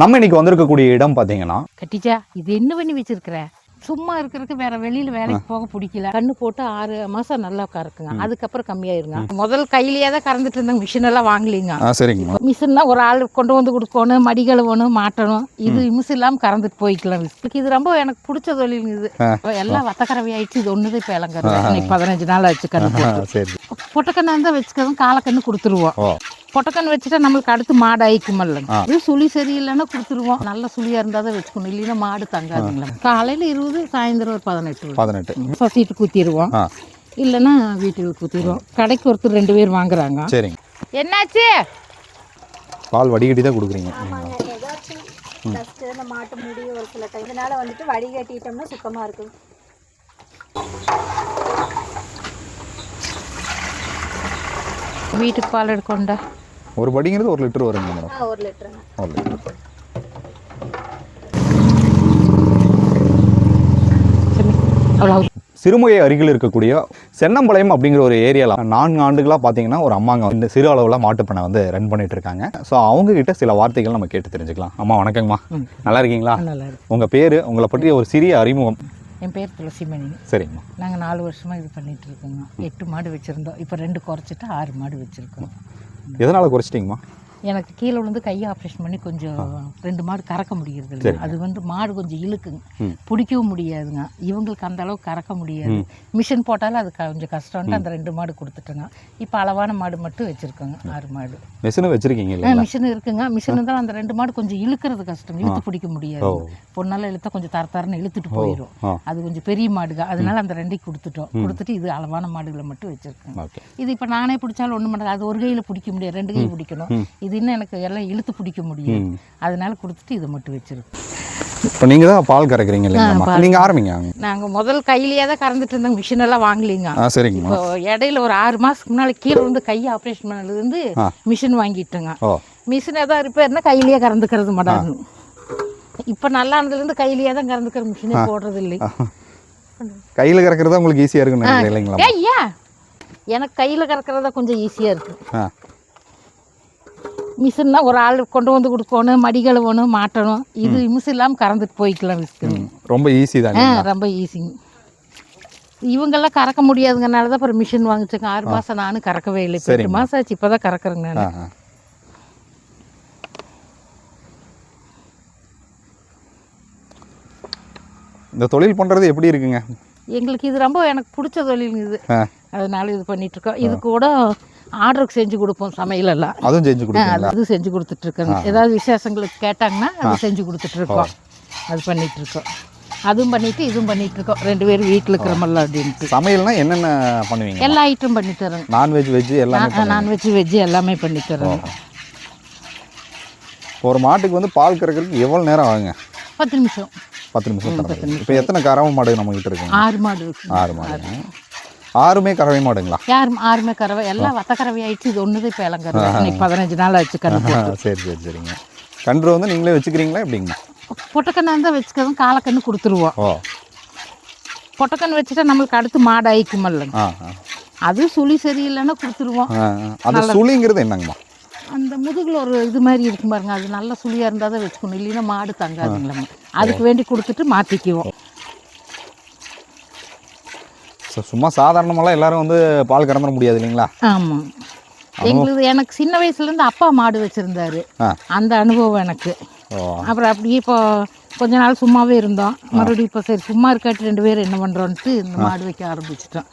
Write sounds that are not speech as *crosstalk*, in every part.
நம்ம இன்னைக்கு வந்திருக்கக்கூடிய இடம் பார்த்தீங்கன்னா கட்டிச்சா இது என்ன பண்ணி வச்சிருக்கிற? சும்மா இருக்கிறதுக்கு வேற வெளியில வேலைக்கு போக பிடிக்கல. கண்ணு போட்டு ஆறு மாசம் நல்லா கறக்குங்க அதுக்கப்புறம் கம்மியாயிருங்க. முதல் கையிலேயே தான் கறந்துட்டு இருந்தாங்க மிஷின் எல்லாம் வாங்கலீங்க. ஆ சரிங்கம்மா மிஷின்னா ஒரு ஆள் கொண்டு வந்து கொடுக்கணும் மடி கழுவணும் மாட்டணும். இது மிஸ் இல்லாம கறந்துட்டு போய்க்கலாம் இது ரொம்ப எனக்கு பிடிச்ச தொழில் இது. எல்லாம் வத்தக்கறவை ஆயிடுச்சு. இது ஒண்ணுதான் இப்ப இளங்கறது பதினஞ்சு நாள் ஆச்சு கண்ணு போட்டு. பொட்டக்கண்ணு இருந்தா வச்சுக்கிறோம் காலக்கண்ணு கொடுத்துருவோம். ஓ பொட்டக்கன் வச்சுட்டா நம்மளுக்கு அடுத்து மாடு ஆயிக்குமல்ல இது சுழி சரியில்லைன்னா கொடுத்துருவோம். நல்ல சுழியா இருந்தா தான் வச்சுக்கணும். இல்லைன்னா மாடு தங்காதுங்களா. காலையில இருபது சாயந்தரம் ஒரு பதினெட்டு. பதினெட்டு. சொசைட்டி குத்திடுவோம். இல்லைன்னா வீட்டுக்கு குத்திடுவோம். கடைக்கு ஒருத்தர் ரெண்டு பேர் வாங்குறாங்க. சரிங்க. என்னாச்சு? பால் வடிகட்டி தான் கொடுக்குறீங்க. இந்த மாட்டு முடி ஒரு சில டைம் இதனால வந்துட்டு வடிகட்டிட்டோம்னா சுத்தமாக இருக்கும். வீட்டுக்கு பால் எடுக்கொண்டா. ஒரு படிங்கிறது ஒரு லிட்டர் வருங்க மேடம். ஆ ஒரு ஒரு லிட்டர். சரி அவ்வளோ சிறுமுகை அருகில் இருக்கக்கூடிய சென்னம்பாளையம் அப்படிங்கிற ஒரு ஏரியாவில் நான்கு ஆண்டுகளாக பார்த்தீங்கன்னா ஒரு அம்மாங்க இந்த சிறு அளவில் மாட்டுப்பண்ணை வந்து ரன் பண்ணிட்டு இருக்காங்க. ஸோ அவங்க கிட்ட சில வார்த்தைகள் நம்ம கேட்டு தெரிஞ்சுக்கலாம். அம்மா வணக்கங்கம்மா. நல்லா இருக்கீங்களா? நல்லா இருக்கு உங்கள் பேர் உங்களை பற்றிய ஒரு சிறிய அறிமுகம். என் பேர் துளசிமணி சரிங்கம்மா. நாங்கள் நாலு வருஷமா இது பண்ணிட்டு இருக்கோங்க. எட்டு மாடு வச்சிருந்தோம். இப்போ ரெண்டு குறைச்சிட்டு ஆறு மாடு வச்சிருக்கோம். எதனால் குறைச்சிட்டிங்கம்மா? எனக்கு கீழே விழுந்து கை ஆப்ரேஷன் பண்ணி கொஞ்சம் ரெண்டு மாடு கறக்க முடியறது இல்லை அது வந்து மாடு கொஞ்சம் இழுக்குங்க. பிடிக்கவும் முடியாதுங்க. இவங்களுக்கு அந்த அளவுக்கு கறக்க முடியாது. மிஷின் போட்டாலும் அது கொஞ்சம் கஷ்டம்ட்டு அந்த ரெண்டு மாடு கொடுத்துட்டேங்க. இப்போ அளவான மாடு மட்டும் வச்சிருக்கோங்க ஆறு மாடு. மெஷினு வச்சுருக்கீங்க மிஷின் இருக்குங்க. மிஷின் இருந்தாலும் அந்த ரெண்டு மாடு கொஞ்சம் இழுக்கிறது கஷ்டம். இழுத்து பிடிக்க முடியாது. பொண்ணால இழுத்தா கொஞ்சம் தர தரன்னு இழுத்துட்டு போயிடும் அது கொஞ்சம் பெரிய மாடுங்க. அதனால அந்த ரெண்டையும் கொடுத்துட்டோம். கொடுத்துட்டு இது அளவான மாடுகளை மட்டும் வச்சிருக்கேன் ஓகே. இது இப்போ நானே பிடிச்சாலும் ஒன்றும் பண்ணாது அது ஒரு கையில் பிடிக்க முடியாது. ரெண்டு கை பிடிக்கணும். இது இன்னும் எனக்கு எல்லாம் இழுத்து பிடிக்க முடியும். அதனால கொடுத்துட்டு இதை மட்டும் வச்சிருக்கோம். இப்போ நீங்கள் தான் பால் கறக்குறீங்க இல்லைங்கம்மா நீங்கள் ஆரம்பிங்க. நாங்கள் முதல் கையிலேயே தான் கறந்துட்டு இருந்தோம். மிஷின் எல்லாம் வாங்கலீங்க. ஆ இப்போ இடையில ஒரு ஆறு மாதத்துக்கு முன்னாடி கீழே வந்து கை ஆப்ரேஷன் பண்ணதுலேருந்து. மிஷின் வாங்கிட்டோங்க. மிஷின் ஏதாவது ரிப்பேர்னா கையிலேயே கறந்துக்கிறது மாட்டாங்க. இப்போ நல்லா இருந்ததுலேருந்து கையிலேயே தான் கறந்துக்கிற மிஷினே போடுறது இல்லை கையில் கறக்கிறது தான் உங்களுக்கு ஈஸியாக இருக்குன்னு இல்லைங்களா ஐயா எனக்கு கையில் கறக்கிறதா கொஞ்சம் ஈஸியாக இருக்குது மிஷின்னா ஒரு ஆள் கொண்டு வந்து கொடுக்கணும் மடி கழுவணும் மாட்டணும். இது மிஸ் இல்லாமல் கறந்துட்டு போய்க்கலாம் விஸ்க்கு ம், ரொம்ப ஈஸி ஆ ரொம்ப ஈஸிங்க இவங்கெல்லாம் கறக்க முடியாதுங்கனால தான் அப்புறம் மிஷின் வாங்கிச்சேங்க. ஆறு மாதம் நானும் கறக்கவே இல்லை. இப்போ எட்டு மாதம் ஆச்சு இப்போ தான் கறக்குறேங்க நான். இந்த தொழில் பண்ணுறது எப்படி இருக்குங்க? எங்களுக்கு இது ரொம்ப எனக்கு பிடிச்ச தொழில் இது. அதனால இது பண்ணிட்டு இருக்கோம். இது கூட ஆர்டருக்கு செஞ்சு கொடுப்போம் சமையலெல்லாம். அதுவும் செஞ்சு ஆ, கொடுப்பீங்களா? அது செஞ்சு கொடுத்துட்டு இருக்கோங்க ஏதாவது விசேஷங்களுக்கு கேட்டாங்கன்னா அது செஞ்சு கொடுத்துட்டு இருக்கோம் அது பண்ணிட்டு இருக்கோம் அதுவும் பண்ணிட்டு இதுவும் பண்ணிட்டு இருக்கோம் ரெண்டு பேரும் வீட்டில் இருக்கிறோமல்ல அப்படின்ட்டு. சமையல்னா என்னென்ன பண்ணுவீங்க? எல்லா ஐட்டம் பண்ணி தரோங்க நான்வெஜ் வெஜ் எல்லாமே நான்வெஜ் வெஜ்ஜு எல்லாமே பண்ணி இப்போ ஒரு மாட்டுக்கு வந்து பால் கறக்கிறதுக்கு எவ்வளோ நேரம் ஆகுங்க? பத்து நிமிஷம். பத்து நிமிஷம் இப்போ எத்தனை கறவை மாடு நம்ம கிட்ட இருக்குங்க? ஆறு மாடு இருக்கு ஆறு மாடு ஆறுமே கறவை மாடுங்களா? யாரும் ஆறுமே கறவை எல்லாம் வத்த கறவை ஆயிடுச்சு இது ஒன்று இப்போ இளங்கறவை. இன்னைக்கு பதினஞ்சு நாள் ஆச்சு ஆ, சரி சரி சரிங்க. கன்று வந்து நீங்களே வச்சுக்கிறீங்களா எப்படிங்க? பொட்டக்கண்ணு இருந்தால் வச்சுக்கிறோம் காலக்கண்ணு கொடுத்துருவோம். ஓ. பொட்டக்கண்ணு வச்சுட்டா நம்மளுக்கு அடுத்து மாடு ஆயிக்குமல்ல ஆ ஆ. அது சுழி சரியில்லைன்னா கொடுத்துருவோம். அந்த சுழிங்கிறது என்னங்கம்மா? அந்த முதுகில் ஒரு இது மாதிரி இருக்கும் பாருங்க அது நல்ல சுழியாக இருந்தால் தான் வச்சுக்கணும். இல்லைன்னா மாடு தங்காதுங்களா அதுக்கு வேண்டி கொடுத்துட்டு மாற்றிக்குவோம் சு- சும்மா சாதாரணமெல்லாம் எல்லாரும் வந்து பால் கறந்துட முடியாது இல்லைங்களா? ஆமாம் எங்களுக்கு எனக்கு சின்ன வயசுலேருந்து அப்பா மாடு வச்சுருந்தாரு. அந்த அனுபவம் எனக்கு. அப்புறம் அப்படியே இப்போ கொஞ்ச நாள் சும்மாவே இருந்தோம். மறுபடியும் இப்போ சரி சும்மா இருக்காட்டி ரெண்டு பேரும் என்ன பண்ணுறோன்ட்டு இந்த மாடு வைக்க ஆரம்பிச்சிட்டோம்.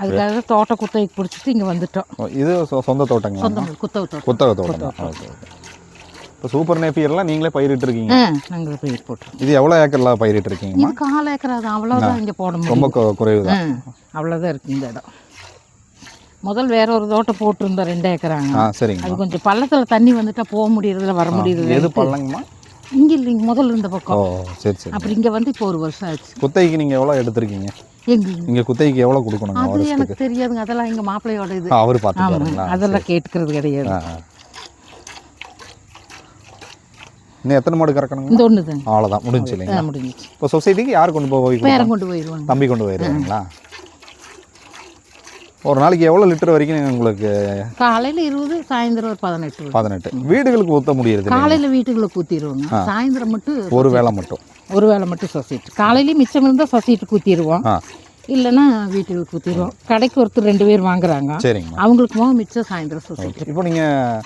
அதுக்காக தோட்ட குத்தகைக்கு பிடிச்சிட்டு இங்கே வந்துட்டோம். இது சொந்த தோட்டங்களா? சொந்தம் குத்தகை தோட்டம். குத்தகை தோட்டம்? இப்போ சூப்பர் நேப்பியர்லாம் நீங்களே பயிரிட்டு இருக்கீங்க நாங்கள் பயிர் போட்டுருவோம் இது எவ்வளோ ஏக்கர்ல பயிரிட்டு இருக்கீங்கம்மா இது கால் ஏக்கர் அது அவ்வளோதான் இங்கே போட முடியும். ரொம்ப குறைவு தான் அவ்வளோதான் இருக்குது இந்த இடம். முதல் வேற ஒரு தோட்டம் போட்டிருந்தோம் ரெண்டு ஏக்கராங்க. ஆ சரிங்கம்மா. அது கொஞ்சம் பள்ளத்தில் தண்ணி வந்துட்டா போக முடியறதில்ல வர முடியறதில்ல. எது பள்ளங்கம்மா? இங்கே இல்லைங்க முதல்ல இருந்த பக்கம். சரி சரி. அப்புறம் இங்கே வந்து இப்போ ஒரு வருஷம் ஆச்சு. குத்தகைக்கு நீங்கள் எவ்வளோ எடுத்திருக்கீங்க? எங்க? இங்கே குத்தகைக்கு எவ்வளோ கொடுக்கணுங்க அது எனக்கு தெரியாதுங்க அதெல்லாம் எங்கள் மாப்பிள்ளையோட இது. அவர் பார்த்துக்காருங்களா அதெல்லாம் கேட்டுக்கிறது கிடையாது ஆ ஆ. இன்னும் எத்தனை மாடு கறக்கணுங்க? இந்த ஒன்று தான் அவ்வளோதான் முடிஞ்சு இல்லைங்களா? முடிஞ்சிச்சு. இப்போ சொசைட்டிக்கு யார் கொண்டு போய் கொண்டு போயிடுவாங்க தம்பி கொண்டு போயிடுவாங்களா ஒரு நாளைக்கு எவ்வளோ லிட்டர் வரைக்கும் உங்களுக்கு? காலையில் இருபது சாயந்தரம் ஒரு பதினெட்டு. பதினெட்டு. வீடுகளுக்கு ஊற்ற முடியுது? காலையில் வீட்டுக்குள்ள ஊற்றிடுவோங்க சாயந்தரம் மட்டும் ஒரு வேளை மட்டும். ஒரு வேளை மட்டும் சொசைட்டி. காலையிலேயும் மிச்சம் இருந்தால் சொசைட்டிக்கு ஊற்றிடுவோம் இல்லைன்னா வீட்டுக்கு ஊற்றிடுவோம் கடைக்கு ஒருத்தர் ரெண்டு பேர் வாங்குறாங்க. அவங்களுக்கு மிச்சம் சாயந்தரம் சொசைட்டி. இப்போ நீங்கள்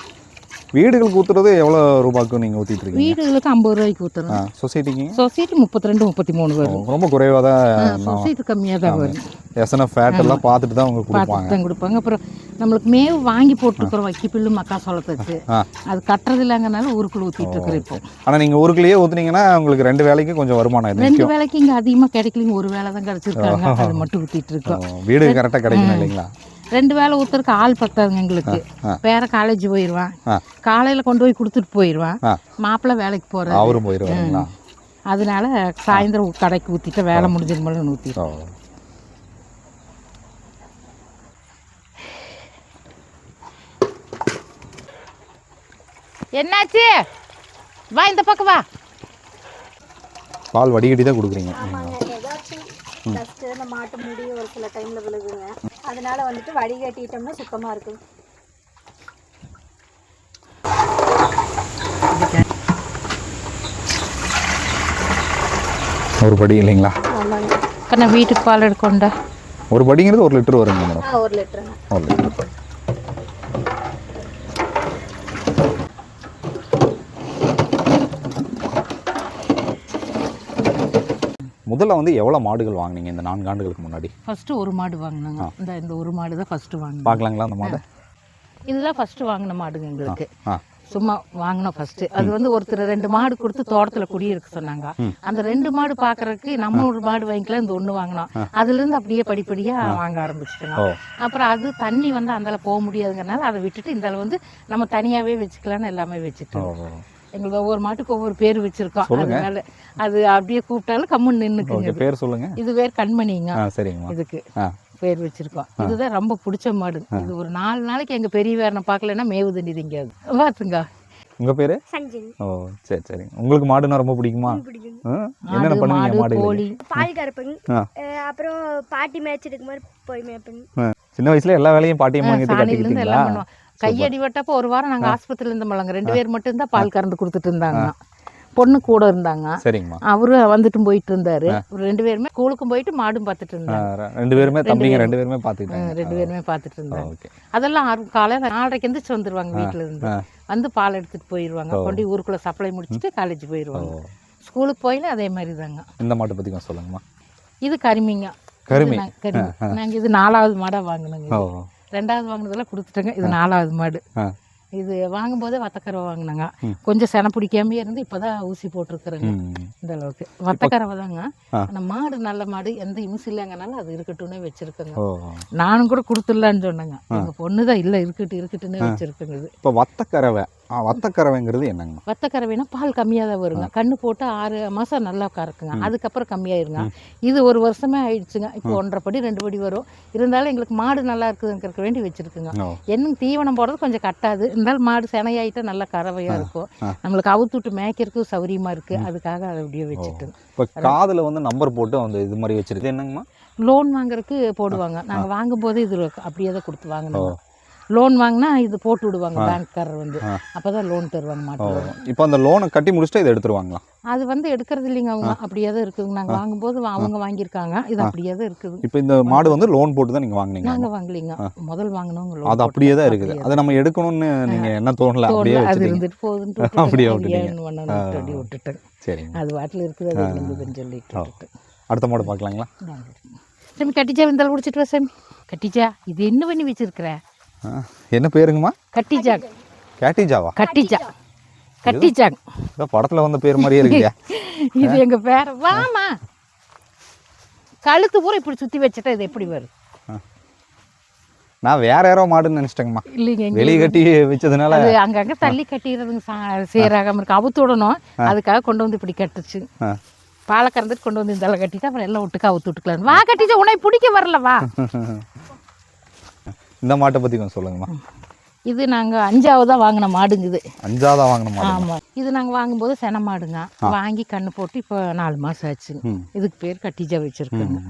வீடுகளுக்கு ஊற்றுறது எவ்வளோ ரூபாய்க்கு நீங்கள் ஊற்றிட்டு இருக்கீங்க வீடுகளுக்கு ஐம்பது ரூபாய்க்கு ஊற்றுறோம் சொசைட்டிக்கு? சொசைட்டி முப்பத்தி ரெண்டு முப்பத்தி மூணு வரும். ரொம்ப குறைவாக தான் சொசைட்டி கம்மியாக தான் வரும். எஸ்என்எஃப் ஃபேட் எல்லாம் பார்த்துட்டு தான் அவங்க கொடுப்பாங்க. தான் கொடுப்பாங்க. அப்புறம் நம்மளுக்கு மேவு வாங்கி போட்டுருக்குறோம் வைக்கி பில்லு மக்கா சோளத்துக்கு. ஆ. அது கட்டுறது இல்லைங்கனால ஊருக்குள்ள ஊற்றிட்டு இருக்கிறோம் இப்போ. ஆனால் நீங்கள் ஊருக்குள்ளேயே ஊற்றுனீங்கன்னா உங்களுக்கு ரெண்டு வேலைக்கு கொஞ்சம் வருமானம் ரெண்டு வேலைக்கு இங்கே அதிகமாக கிடைக்கலிங்க. ஒரு வேலை தான் கிடச்சிருக்காங்க. அது மட்டும் ஊற்றிட்டு இருக்கோம் வீடு கரெக்டாக கிடைக்கணும் இல்லைங்களா? ரெண்டு வேலை ஊற்றுறதுக்கு ஆள் பத்தாதுங்க எங்களுக்கு. வேற காலேஜ் போயிடுவான். காலையில் கொண்டு போய் கொடுத்துட்டு போயிடுவான். மாப்பிள்ளை வேலைக்கு போகிறாரு அவரும் போயிடுவாங்களா அதனால சாயந்தரம் கடைக்கு ஊற்றிட்டு வேலை முடிஞ்சிருமோன்னு ஊற்றி ஓ. என்னாச்சு? வா இந்த பக்கம் வா. பால் வடிகட்டி தான் கொடுக்குறீங்க மாட்டு முடி ஒரு சில டைமில் விழுகுங்க. அதனால வந்துட்டு வடிகட்டிட்டோம்னா சுத்தமாக இருக்கும். ஒரு படி இல்லைங்களா? ஆமாங்க. கண்ணா வீட்டுக்கு பால் எடுக்கொண்டா ஒரு படிங்கிறது ஒரு லிட்டர் வருங்க மேடம். ஆ ஒரு லிட்டருங்க. ஒரு லிட்டர். முதல்ல வந்து எவ்வளோ மாடுகள் வாங்குனீங்க இந்த நான்கு ஆண்டுகளுக்கு முன்னாடி? ஃபஸ்ட்டு ஒரு மாடு வாங்கினாங்க. இந்த இந்த ஒரு மாடு தான் ஃபஸ்ட்டு வாங்கினோம். பார்க்கலாங்களா அந்த மாடை? இதுதான் ஃபஸ்ட்டு வாங்கின மாடுங்க எங்களுக்கு. சும்மா வாங்கினோம் ஃபர்ஸ்ட் அது வந்து ஒருத்தர் ரெண்டு மாடு கொடுத்து தோட்டத்துல குடியிருக்க சொன்னாங்க. அந்த ரெண்டு மாடு பாக்குறதுக்கு நம்ம ஒரு மாடு வாங்கிக்கலாம் இந்த ஒண்ணு வாங்கினோம். அதுல இருந்து அப்படியே படிப்படியா வாங்க ஆரம்பிச்சிட்டோங்க ஓ. அப்புறம் அது தண்ணி வந்து அந்தால போக முடியாதுங்கறனால அதை விட்டுட்டு இந்த வந்து நம்ம தனியாவே வச்சுக்கலாம்னு எல்லாமே வச்சுட்டோம். எங்களுக்கு ஒவ்வொரு மாட்டுக்கு ஒவ்வொரு பேர் வச்சிருக்கோம். அதனால அது அப்படியே கூப்பிட்டாலும் கம்முன்னு நின்னுக்குங்க. பேர் சொல்லுங்க. இது பேர் கண்மணிங்க. ஆ சரிங்கம்மா. இதுக்கு பேர் வச்சிருக்கோம். இதுதான் ரொம்ப பிடிச்ச மாடு. இது ஒரு நாலு நாளைக்கு எங்க பெரிய வேறனை பார்க்கலன்னா மேவு தண்ணி திங்காது பார்த்துங்க உங்கள் பேர்? ஓ சரி சரி. உங்களுக்கு மாடுனா ரொம்ப பிடிக்குமா? என்னென்ன பண்ணுவீங்க மாடு கோழி. பால் கறப்பேங்க அப்புறம் பாட்டி மேட்ச் எடுக்கும்போது போய் மேய்ப்பேங்க. சின்ன வயசுல எல்லா வேலையும் பாட்டியம்மா கிட்ட சாணியில இருந்து கட்டிக்கிட்டீங்களா? கையடி வட்டப்போ ஒரு வாரம் நாங்க ஆஸ்பத்திரியில இருந்து மலங்க ரெண்டு பேர் மட்டும் தான் பால் கறந்து கொடுத்துட்டு இருந்தாங்க பொண்ணு கூட இருந்தாங்க. அவரு வந்துட்டும் போயிட்டு இருந்தாரு ரெண்டு பேருமே ஸ்கூலுக்கும் போயிட்டு மாடும் பார்த்துட்டு இருந்தாங்க ரெண்டு பேருமே தம்பிங்க ரெண்டு பேருமே பார்த்துக்கிட்டாங்க. ரெண்டு பேருமே பார்த்துட்டு இருந்தாங்க அதெல்லாம் காலையில நாலரைக்கு எந்திரிச்சு வந்துருவாங்க வீட்டுல இருந்து. வந்து பால் எடுத்துட்டு போயிடுவாங்க கொண்டு ஊருக்குள்ள சப்ளை முடிச்சுட்டு காலேஜ் போயிடுவாங்க ஓ. ஸ்கூலுக்கு போயில அதே மாதிரி தாங்க இந்த மாட்டை கொஞ்சம் சொல்லுங்கம்மா. இது கருமிங்க. கருமி. கருமி. நாங்க இது நாலாவது மாடா வாங்கினோங்க. ரெண்டாவது வாங்கினதெல்லாம் கொடுத்துட்டேங்க. இது நாலாவது மாடு. இது வாங்கும்போதே வத்தக்கரை வாங்கினாங்க. கொஞ்சம் செனை பிடிக்காம இருந்து இப்போதான் ஊசி போட்டிருக்கிறேங்க. இந்த அளவுக்கு. வத்தக்கறவை தாங்க. ஆனால் மாடு நல்ல மாடு எந்த இம்சு இல்லைங்கனால அது இருக்கட்டும்னே வச்சிருக்கேங்க. நானும் கூட கொடுத்துடலான்னு சொன்னேங்க. எங்க பொண்ணு தான் இல்லை இருக்கட்டும் இருக்கட்டும்னே வச்சிருக்குங்க இது. இப்போ வத்தக்கறவை ஆ வத்தக்கறவைங்கிறது என்னங்கம்மா? வத்தக்கறவைனா பால் கம்மியாக தான் வருங்க கண்ணு போட்டு ஆறு மாதம் நல்லா கறக்குங்க. அதுக்கப்புறம் கம்மியாயிருங்க. இது ஒரு வருஷமே ஆயிடுச்சுங்க. இப்போ ஒன்றரை படி ரெண்டு படி வரும். இருந்தாலும் எங்களுக்கு மாடு நல்லா இருக்குதுங்கிறக்க வேண்டி வச்சிருக்குங்க. என்னங்க தீவனம் போடுறது கொஞ்சம் கட்டாது. இருந்தாலும் மாடு சினையாயிட்டா நல்லா கறவையாக இருக்கும். நம்மளுக்கு அவுத்து விட்டு மேய்க்கிறதுக்கு சௌரியமாக இருக்குது அதுக்காக அதை அப்படியே வச்சுட்டு இப்போ காதில் வந்து நம்பர் போட்டு அந்த இது மாதிரி வச்சிருக்கு என்னங்கம்மா? லோன் வாங்குறதுக்கு போடுவாங்க. நாங்கள் வாங்கும்போது இது அப்படியே தான் கொடுத்து வாங்கினோம் லோன் வாங்கினா இது போட்டு விடுவாங்க பேங்க்காரர் வந்து. அப்பதான் லோன் தருவாங்க ஓ. மாட்டு இப்போ அந்த லோனை கட்டி முடிச்சுட்டு இதை எடுத்துருவாங்களா? அது வந்து எடுக்கிறது இல்லைங்க அவங்க. அப்படியே தான் இருக்குங்க நாங்கள் வாங்கும்போது அவங்க வாங்கியிருக்காங்க. இது அப்படியே தான் இருக்குது. இப்போ இந்த மாடு வந்து லோன் போட்டு தான் நீங்கள் வாங்குனீங்க நாங்கள் வாங்கலைங்க. முதல் வாங்கினவங்க அது அப்படியே தான் இருக்குது. அதை நம்ம எடுக்கணும்னு நீங்கள் என்ன தோணல? அப்படியே அது இருந்துட்டு போகுதுன்ட்டு *laughs* அப்படியே. விட்டுட்டீங்க. விட்டுட்டேன். சரிங்க. அது வாட்டில் இருக்குது அது இருந்ததுன்னு சொல்லிட்டு அடுத்த மாடு பார்க்கலாங்களா? சாமி கட்டிச்சா விந்தால் குடிச்சிட்டு வா சாமி. கட்டிச்சா இது என்ன பண்ணி வச்சிருக்கிற? ஆ, என்ன பேருங்கம்மா? கட்டிச்சா கேட்டிஜாவா? கட்டிச்சா கட்டிச்சாங்க ஏதோ படத்தில் வந்த பேர் மாதிரியே இருக்குயா *laughs* இது எங்க பேர வாமா கழுத்து பூரா இப்படி சுத்தி வச்சுட்டா இது எப்படி வரும்? நான் வேற யாரோ மாடுன்னு நினச்சிட்டேங்கம்மா. இல்லைங்க வெளியே கட்டி வச்சதுனால அது அங்கங்க தள்ளி கட்டிடுறதுங்க சேராகாம இருக்கு. அவுத்து விடணும். அதுக்காக கொண்டு வந்து இப்படி கட்டுச்சு. பாலை கறந்துட்டு கொண்டு வந்து இந்த கட்டிட்டு அப்புறம் எல்லாம் ஒட்டுக்கா அவுத்து விட்டுக்கலாம் வா கட்டிச்சா உன்னை பிடிக்க வரல வா. *laughs* இந்த மாட்டை பற்றி கொஞ்சம் சொல்லுங்கம்மா. இது நாங்க அஞ்சாவதா வாங்கின மாடுங்க இது. அஞ்சாவதா வாங்கின மாடு ஆமா. இது நாங்க வாங்கும்போது சென மாடுங்க. வாங்கி கண்ணு போட்டு இப்போ நாலு மாசம் ஆச்சுங்க. ம். இதுக்கு பேர் கட்டிஜா வச்சிருக்கோங்க.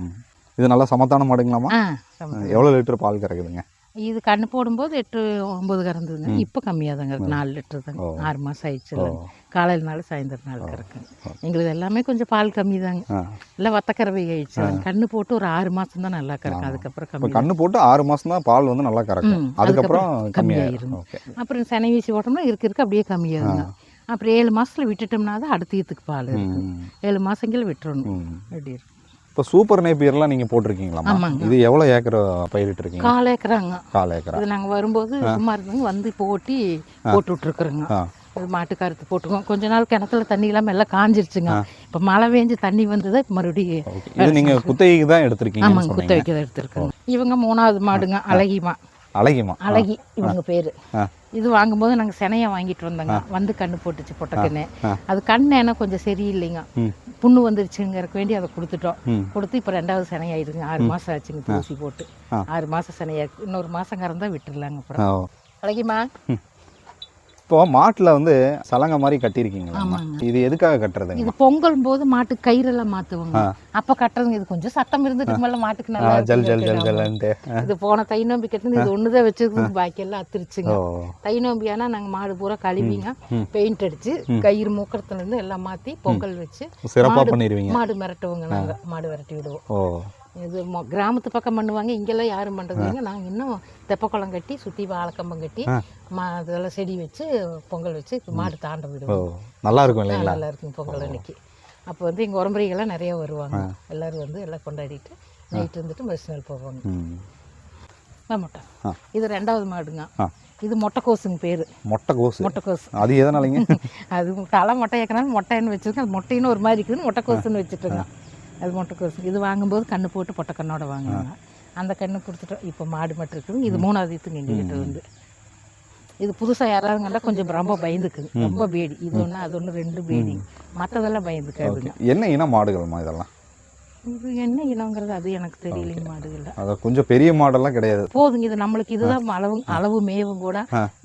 இது நல்லா சமத்தான மாடுங்களாமா ஆ சம- எவ்வளோ லிட்டர் பால் கறக்குதுங்க? இது கண்ணு போடும்போது எட்டு ஒம்பது கறந்துதுங்க. இப்போ கம்மியாக தாங்க இருக்கு நாலு லிட்டர் தாங்க. ஆறு மாதம் ஆயிடுச்சு. காலையில் நாள் சாயந்தரம் நாள் கறக்குங்க. எங்களுக்கு எல்லாமே கொஞ்சம் பால் கம்மி தாங்க இல்லை வத்தக்கறவை ஆயிடுச்சு. கண்ணு போட்டு ஒரு ஆறு மாதம் தான் நல்லா கறக்கும். அதுக்கப்புறம் கம்மி கண்ணு போட்டு ஆறு மாதம் தான் பால் வந்து நல்லா கறக்கும். அதுக்கப்புறம் கம்மியாயிரும். அப்புறம் செனை வீசி ஓட்டோம்னா இருக்க இருக்க. அப்படியே கம்மியாகுங்க. அப்புறம் ஏழு மாசத்துல விட்டுட்டோம்னா தான் அடுத்த ஈத்துக்கு பால் இருக்கு. ம். ஏழு மாசங்கள் விட்டுறணும். அப்படி இருக்கு. இப்போ சூப்பர் நேப்பியர்லாம் நீங்கள் போட்டிருக்கீங்களாம்மா? ஆமாங்க. இது எவ்வளோ ஏக்கர் பயிரிட்டு இருக்கீங்க கால் ஏக்கராங்க. கால் ஏக்கரா? இது நாங்கள் வரும்போது சும்மா இருந்தவங்க வந்து இப்போ ஓட்டி போட்டு விட்ருக்குறோங்க ஆ. இது மாட்டுக்காரத்து போட்டுக்கோம் கொஞ்ச நாள் கிணத்துல தண்ணி இல்லாமல் எல்லாம் காஞ்சிருச்சுங்க. இப்போ மழை பெஞ்சு தண்ணி வந்தது இப்போ மறுபடியும் இது நீங்கள் குத்தகைக்கு தான் எடுத்திருக்கீங்கன்னு ஆமாங்க குத்த சொன்னீங்க வைக்கிறத எடுத்துருக்கோங்க. இவங்க மூணாவது மாடுங்க அழகிமா. அழகிமா. அழகி இவங்க பேரு. இது வாங்கும்போது நாங்கள் செனையை வாங்கிட்டு வந்தோங்க. வந்து கண்ணு போட்டுச்சு பொட்டக்கண்ணு அது கண்ணு என்ன கொஞ்சம் சரியில்லைங்க. புண்ணு வந்துருச்சுங்கிறக்கு வேண்டி அதை கொடுத்துட்டோம். கொடுத்து இப்போ ரெண்டாவது சினையாயிடுங்க. ஆறு மாதம் ஆச்சுங்க தூசி போட்டு. ஆறு மாதம் சினையாயிருக்கு இன்னொரு மாதம் கறந்தா விட்டுடலாங்க அப்புறம். அழகிமா? இப்போ மாட்டில் வந்து சலங்கை மாதிரி கட்டியிருக்கீங்களா. இது எதுக்காக கட்டுறதுங்க? இது பொங்கல் போது மாட்டுக்கு கயிறெல்லாம் மாற்றுவாங்க அப்போ கட்டுறதுங்க. இது கொஞ்சம் சத்தம் இருந்துட்டு மேலே மாட்டுக்கு நல்லா ஜல் ஜல். ஜல் ஜல்ன்ட்டு. இது போன தை நோம்பி கட்டினது இது ஒன்று தான் வச்சிருக்கு பாக்கி எல்லாம் அத்துருச்சுங்க. தை நோம்பி ஆனால் நாங்கள் மாடு பூரா கழுவிங்க. பெயிண்ட் அடிச்சு கயிறு மூக்கத்துல இருந்து எல்லாம் மாற்றி பொங்கல் வச்சு சிறப்பாக பண்ணிடுவீங்க மாடு மிரட்டுவோங்க நாங்கள் மாடு விரட்டி விடுவோம். ஓ. இது கிராமத்து பக்கம் பண்ணுவாங்க இங்கெல்லாம் யாரும் பண்ணுறதுங்க நாங்கள் இன்னும் தெப்பக்குளம் கட்டி சுற்றி வாழைக்கம்பம் கட்டி மா அதெல்லாம் செடி வச்சு பொங்கல் வச்சு மாடு தாண்ட விடுவோம். நல்லா இருக்கும் இல்லைங்களா? நல்லா இருக்குங்க பொங்கல் அன்னைக்கு. அப்போ வந்து எங்கள் உறம்புறைகள்லாம் நிறைய வருவாங்க. எல்லாரும் வந்து எல்லாம் கொண்டாடிட்டு நைட் இருந்துட்டு மறுநாள் போவாங்க. மொட்டை. இது ரெண்டாவது மாடுங்க. இது மொட்டைக்கோசுங்க பேர். மொட்டை கோசு மொட்டைக்கோசு அது எதனாலங்க? *laughs* அது தலை மொட்டை ஏக்கனாலும் மொட்டைன்னு வச்சிருக்கேன். அது மொட்டைன்னு ஒரு மாதிரி இருக்குது மொட்டைக்கோசுன்னு வச்சுட்டுங்க அது மொட்டைக்கோசு இது வாங்கும்போது கண்ணு போட்டு பொட்டை கண்ணோட வாங்குவாங்க அந்த கண்ணு கொடுத்துட்டோம் இப்போ மாடு மட்டும் இருக்குது இது மூணாவது ஈத்துங்க எங்ககிட்ட வந்து. இது புதுசாக யாராவது கண்டா கொஞ்சம் ரொம்ப பயந்துக்குங்க. ரொம்ப பேடி. இது ஒன்று அது ஒன்று ரெண்டு பேடி. மற்றதெல்லாம் பயந்துக்காதுங்க என்ன இன மாடுகள்மா இதெல்லாம்? இது என்ன இனங்கிறது அது எனக்கு தெரியலைங்க மாடுகளில். அது கொஞ்சம் பெரிய மாடெல்லாம் கிடையாது. போதுங்க. இது நம்மளுக்கு இதுதான் அளவு அளவு மேவும் கூட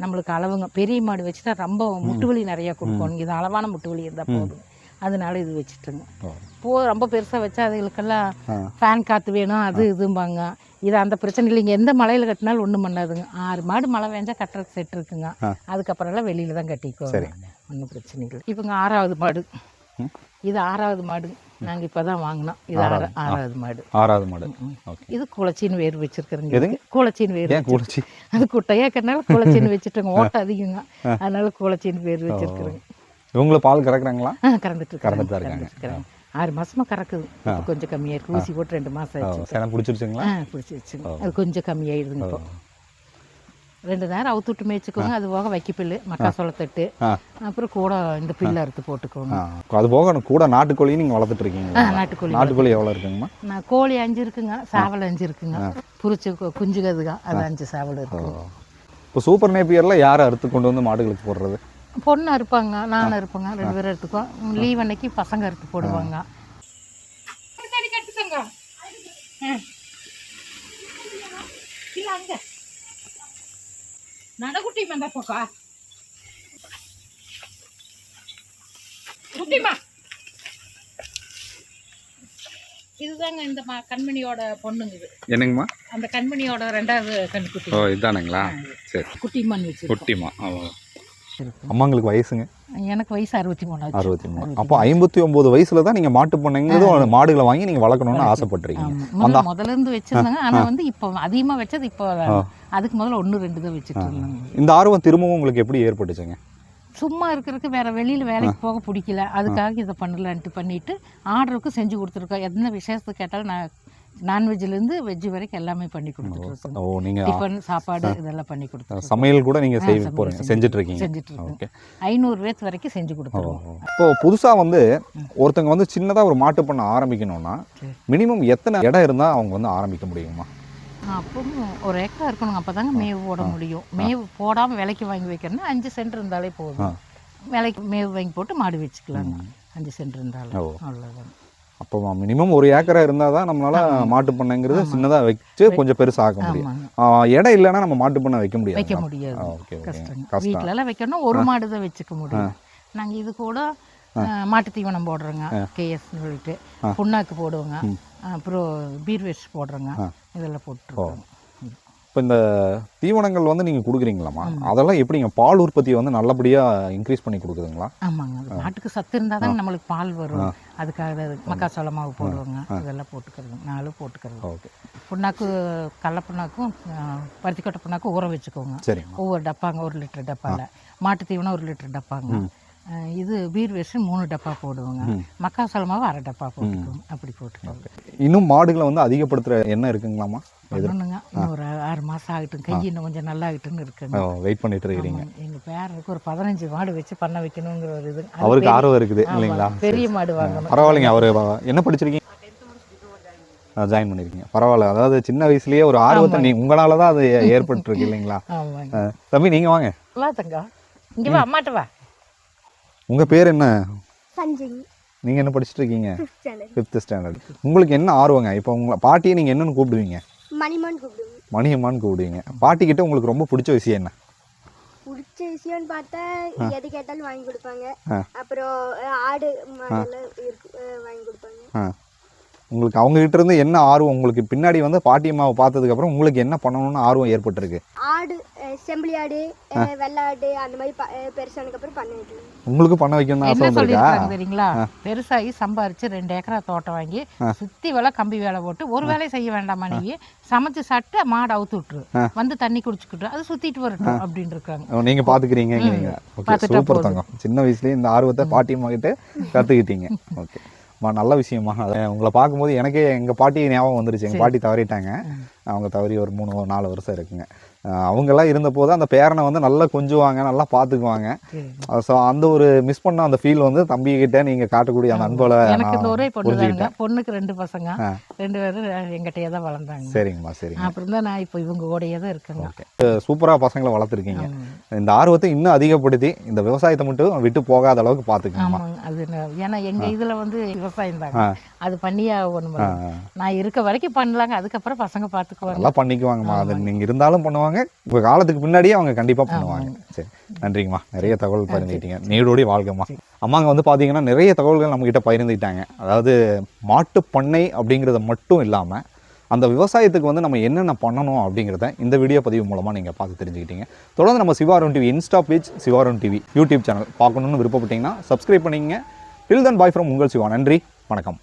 நம்மளுக்கு அளவுங்க. பெரிய மாடு வச்சுட்டா ரொம்ப முட்டு வலி நிறையா கொடுக்கணும். இது அளவான முட்டு வலி இருந்தால் போதும். அதனால இது வச்சுட்டுங்க. போ ரொம்ப பெருசாக வச்சா அதுகளுக்கெல்லாம். ஃபேன் காற்று வேணும் அது இதும்பாங்க. இது அந்த பிரச்சனை இல்லைங்க. எந்த மலையில் கட்டினாலும் ஒன்றும் பண்ணாதுங்க. ஆறு மாடு மழை பெஞ்சா கட்டுறதுக்கு செட் இருக்குங்க. அதுக்கப்புறம் எல்லாம் வெளியில தான் கட்டிக்குவோம். ஒன்றும் பிரச்சனை இல்லை. இவங்க ஆறாவது மாடு. இது ஆறாவது மாடு. நாங்கள் இப்போ தான் வாங்கினோம். இது ஆறா- ஆறாவது. மாடு. ஆறாவது மாடு. இது குளச்சின்னு வேர் வச்சிருக்கிறேங்க. குளச்சின்னு வேர் ஏன் கூடச்சி அது குட்டையா இருக்கறனால குளச்சின்னு வச்சுட்டோங்க. ஓட்ட அதிகங்க. அதனால குளச்சின்னு பேர் வச்சிருக்கிறேங்க. இவங்கள பால் கறக்குறாங்களா? கறந்துட்டு கறந்துட்டு தான் இருக்காங்க. ஆறு மாசமா கறக்குது. கொஞ்சம் கம்மியா இருக்கு. ஊசி போட்டு ரெண்டு மாசம் ஆச்சு. சேனம் பிடிச்சிருச்சுங்களா? ஆ பிடிச்சி வச்சுங்க அது கொஞ்சம் கம்மியாயிடுதுங்க இப்போ. ரெண்டு நேரம் அவுத்து விட்டு மேய்ச்சிக்கோங்க. அது போக வைக்கப்பில்லு மக்காசோளத்தட்டு ஆ. அப்புறம் கூட இந்த பில்லு அறுத்து போட்டுக்கோங்க. அது போக கூட நாட்டுக்கோழி நீங்கள் வளர்த்துட்டு இருக்கீங்களா ஆ, நாட்டுக்கோழி நாட்டுக்கோழி எவ்வளோ இருக்குங்கம்மா? நான் கோழி அஞ்சு இருக்குங்க. சாவல் அஞ்சு இருக்குங்க. புரிச்சு குஞ்சுகதுங்க அது அஞ்சு சாவல் இருக்கு இப்போ சூப்பர் நேப்பியரில் யார் அறுத்து கொண்டு வந்து மாடுகளுக்கு போடுறது? பொண்ணு அறுப்பாங்க நானும் இருப்பேங்க ரெண்டு பேரும் எடுத்துக்குவோம் லீவ் அன்னைக்கு பசங்க அறுத்து போடுவாங்க. நடகுட்டி வந்த போக்கா குட்டிமா இதுதாங்க இந்த கண்மணியோட பொண்ணுங்க இது. என்னங்கம்மா? அந்த கண்மணியோட ரெண்டாவது கண்குட்டி ஓ இதானுங்களா? சரி. குட்டிமான்னு வச்சு குட்டிமா. அம்மாங்களுக்கு வயசுங்க. எனக்கு வயசு அறுபத்தி மூணாச்சு அறுபத்தி மூணு. அப்போ ஐம்பத்தி ஒம்பது வயசுல தான் நீங்கள் மாட்டு பண்ணைங்கிறது மாடுகளை வாங்கி நீங்கள் வளர்க்கணும்னு ஆசைப்பட்றீங்க. முதல்ல முதல்ல இருந்து வச்சிருந்தாங்க ஆனா வந்து இப்போ அதிகமா வச்சது இப்போ அதுக்கு முதல்ல ஒண்ணு ரெண்டு தான் வச்சுட்டு இருந்தாங்க இந்த ஆர்வம் திரும்பவும் உங்களுக்கு எப்படி ஏற்பட்டுச்சுங்க? சும்மா இருக்கிறதுக்கு வேற வெளியில வேலைக்கு போக பிடிக்கல. அதுக்காக இதை பண்ணலான்ட்டு பண்ணிட்டு ஆர்டருக்கு செஞ்சு கொடுத்துருக்கோம். எந்த விசேஷத்துக்கு கேட்டாலும் நான் நான்வெஜ்ல இருந்து வெஜ் வரைக்கும் எல்லாமே பண்ணி கொடுத்துட்டு ஓ நீங்கள் டிஃபன் சாப்பாடு இதெல்லாம் பண்ணி கொடுத்துருக்கோம் சமையல் கூட நீங்கள் செய்ய போகிறீங்க செஞ்சு- செஞ்சுட்டு இருக்கீங்க செஞ்சுட்டு இருக்கோம். ஓகே. ஐநூறு பேர்த்து வரைக்கும் செஞ்சு கொடுத்துருவோம். இப்போ புதுசாக வந்து ஒருத்தங்க வந்து சின்னதாக ஒரு மாட்டு பண்ண ஆரம்பிக்கணும்னா. மினிமம் எத்தனை இடம் இருந்தால் அவங்க வந்து ஆரம்பிக்க முடியுமா? அப்போ ஒரு ஏக்கர் இருக்கணும் அப்பதாங்க மேவு போட முடியும். மேவு போடாம விலைக்கு வாங்கி வைக்கணும்னா அஞ்சு சென்ட் இருந்தாலே போதும். விலைக்கு மேவு வாங்கி போட்டு மாடு வச்சுக்கலாங்க. அஞ்சு சென்ட் இருந்தாலும். அவ்வளோதான் அப்போ மினிமம் ஒரு ஏக்கரா இருந்தால் தான் நம்மளால மாட்டு பண்ணைங்கிறது சின்னதாக வச்சு கொஞ்சம் பெருசாக ஆக்க முடியும். இடம் இல்லைன்னா நம்ம மாட்டு பண்ணை வைக்க முடியாது. வைக்க முடியாது. ஓகே எல்லாம் வைக்கணும் ஒரு மாடு தான் வச்சுக்க முடியும். நாங்க இது கூட மாட்டு தீவனம் போடுறோங்க. கேஎஸ் சொல்லிட்டு. புண்ணாக்கு போடுவோங்க. அப்புறம் பீர் வேஸ்ட் போடுறோங்க இதெல்லாம் போட்டுருக்கோம் இப்போ இந்த தீவனங்கள் வந்து நீங்கள் கொடுக்குறீங்களாம்மா? அதெல்லாம் எப்படிங்க? பால் உற்பத்தியை வந்து நல்லபடியாக இன்க்ரீஸ் பண்ணி கொடுக்குதுங்களா? ஆமாங்க. அது மாட்டுக்கு சத்து இருந்தால் தான் நம்மளுக்கு பால் வரும். அதுக்காக அது மக்காசோள மாவு போடுவாங்க. இதெல்லாம் போட்டுக்கிறது. நாலும் போட்டுக்கிறது. ஓகே. புண்ணாக்கு கடல புண்ணாக்கும் பருத்திக்கொட்டை புண்ணாக்கும் ஊற வச்சுக்கோங்க. சரிங்கம்மா ஒவ்வொரு டப்பாங்க ஒரு லிட்டர் டப்பாவில் மாட்டு தீவனம் ஒரு லிட்டர் டப்பாங்க. இது பீர் வேஸ்ட் மூணு டப்பா போடுவோங்க. மக்காசோள மாவு அரை டப்பா போட்டுக்குவோங்க அப்படி போட்டுக்கோங்க. இன்னும் மாடுகளை வந்து அதிகப்படுத்துகிற எண்ணம் இருக்குங்களாம்மா? பண்ணணுங்க இன்னும் ஒரு ஆறு மாதம் ஆகட்டும். கை இன்னும் கொஞ்சம் நல்லா ஆகட்டும்னு இருக்குங்க. வெயிட் பண்ணிட்டு இருக்கிறீங்க. ஆமாங்க. எங்க பேரனுக்கு ஒரு பதினஞ்சு மாடு வச்சு பண்ண வைக்கணுங்கிற ஒரு இது. அவருக்கு ஆர்வம் இருக்குது இல்லைங்களா? பெரிய மாடு வாங்கணும். பரவாயில்லைங்க. அவர் என்ன படிச்சிருக்கீங்க? ஜாயின் பண்ணியிருக்கீங்க பரவாயில்ல. அதாவது சின்ன வயசுலயே ஒரு ஆர்வத்தை நீ உங்களால தான் அது ஏற்பட்டுருக்கு இல்லைங்களா? தம்பி நீங்கள் வாங்க. வா தங்கா. இங்க வா அம்மாட்ட வா. உங்கள் பேர் என்ன? சஞ்சய். நீங்கள் என்ன படிச்சிட்டு இருக்கீங்க? ஃபிஃப்த் ஸ்டாண்டர்ட் ஃபிஃப்த் ஸ்டாண்டர்ட் உங்களுக்கு என்ன ஆர்வங்க? இப்போ உங்களை பாட்டியை நீங்கள் என்னன்னு கூப்பிடுவீங்க? மணிமான் கூப்பிடுவோம் மணியம்மான்னு கூப்பிடுவீங்க. பாட்டிக்கிட்ட உங்களுக்கு ரொம்ப பிடிச்ச விஷயம் என்ன? பிடிச்ச விஷயம்னு பார்த்தா எது கேட்டாலும் வாங்கி கொடுப்பாங்க. அப்புறம் ஆடு மாடெல்லாம் இருக்கு வாங்கி கொடுப்பாங்க. ஆ. உங்களுக்கு அவங்க கிட்ட இருந்து என்ன ஆர்வம்? உங்களுக்கு பின்னாடி வந்து பாட்டியம்மாவை பார்த்ததுக்கப்புறம் உங்களுக்கு என்ன பண்ணணும்னு ஆர்வம் ஏற்பட்டிருக்கு? ஆடு செம்பிளி ஆடு அஹ், வெள்ளை ஆடு அந்த மாதிரி ப- அஹ், பெருசானதுக்கு அப்புறம் பண்ணிட்டு உங்களுக்கு பண்ண வைக்கணும்னு ஆசை வந்திருக்கா? தெரியுங்களா? பெருசாகி சம்பாரிச்சு ரெண்டு ஏக்கரா தோட்டம் வாங்கி சுத்தி வேலை கம்பி வேலை போட்டு ஒரு வேலையை செய்ய வேண்டாம் மனைவி சமைச்சு சாப்பிட்டு மாடு அவுத்து விட்டுரு. வந்து தண்ணி குடிச்சுக்கிட்டு அது சுத்திட்டு வரட்டும் அப்படின்னு இருக்காங்க. ஓ, நீங்க பாத்துக்கிறீங்க நீங்க. ஓகே பார்த்துட்டா சூப்பர் தங்கம். சின்ன வயசுலயே இந்த ஆர்வத்தை பாட்டியம்மா கிட்ட கத்துக்கிட்டீங்க. *laughs* ஓகே. மா நல்ல விஷயமா. அது உங்களை பார்க்கும்போது எனக்கே எங்க பாட்டி ஞாபகம் வந்துருச்சு. எங்க பாட்டி தவறிட்டாங்க. அவங்க தவறி ஒரு மூணு நாலு வருஷம் இருக்குங்க. அவங்கெல்லாம் இருந்தபோது அந்த பேரனை வந்து நல்லா கொஞ்சுவாங்க நல்லா பார்த்துக்குவாங்க. சரி. ஸோ அந்த ஒரு மிஸ் பண்ண அந்த ஃபீல் வந்து தம்பி கிட்ட நீங்க காட்டக்கூடிய அந்த அன்போல எனக்கு ஒரே பொண்ணு பொண்ணுக்கு ரெண்டு பசங்க. ரெண்டு பேரும் எங்கிட்டயே தான் வளர்ந்தாங்க. சரிங்கம்மா சரிங்க. அப்புறம் தான் நான் இப்போ இவங்க கூடயே தான் இருக்கேங்க. சூப்பராக பசங்களை வளர்த்துருக்கீங்க. இந்த ஆர்வத்தை இன்னும் அதிகப்படுத்தி இந்த விவசாயத்தை மட்டும் விட்டு போகாத அளவுக்கு பார்த்துக்கங்கம்மா. ஆமாங்க. அது ஏன்னா எங்க இதுல வந்து விவசாயம் தாங்க. அது பண்ணியே ஆகணும் நான் இருக்க வரைக்கும் பண்ணலாங்க. அதுக்கப்புறம் பசங்க பார்த்துக்குவாங்க. நல்லா பண்ணிக்குவாங்கம்மா. அது நீங்க இருந்தாலும் பண்ணுவாங்க உங்க காலத்துக்கு பின்னாடியே அவங்க கண்டிப்பா பண்ணுவாங்க. சரி நன்றிங்கம்மா. நிறைய தகவல் பகிர்ந்துக்கிட்டீங்க நீடோடி வாழ்க்கம்மா. அம்மாங்க வந்து பாத்தீங்கன்னா நிறைய தகவல்கள் நம்ம கிட்ட பகிர்ந்துக்கிட்டாங்க அதாவது மாட்டு பண்ணை அப்படிங்கிறத மட்டும் இல்லாம அந்த விவசாயத்துக்கு வந்து நம்ம என்னென்ன பண்ணணும் அப்படிங்கிறத இந்த வீடியோ பதிவு மூலமாக நீங்கள் பார்த்து தெரிஞ்சுக்கிட்டீங்க. தொடர்ந்து நம்ம Sivaram TV Insta page Sivaram TV YouTube channel பார்க்கணுன்னு விருப்பப்பட்டீங்கன்னா சப்ஸ்கிரைப் பண்ணிக்கங்க. டில் தன் பாய் ஃப்ரம் உங்கள் சிவா. நன்றி. வணக்கம்.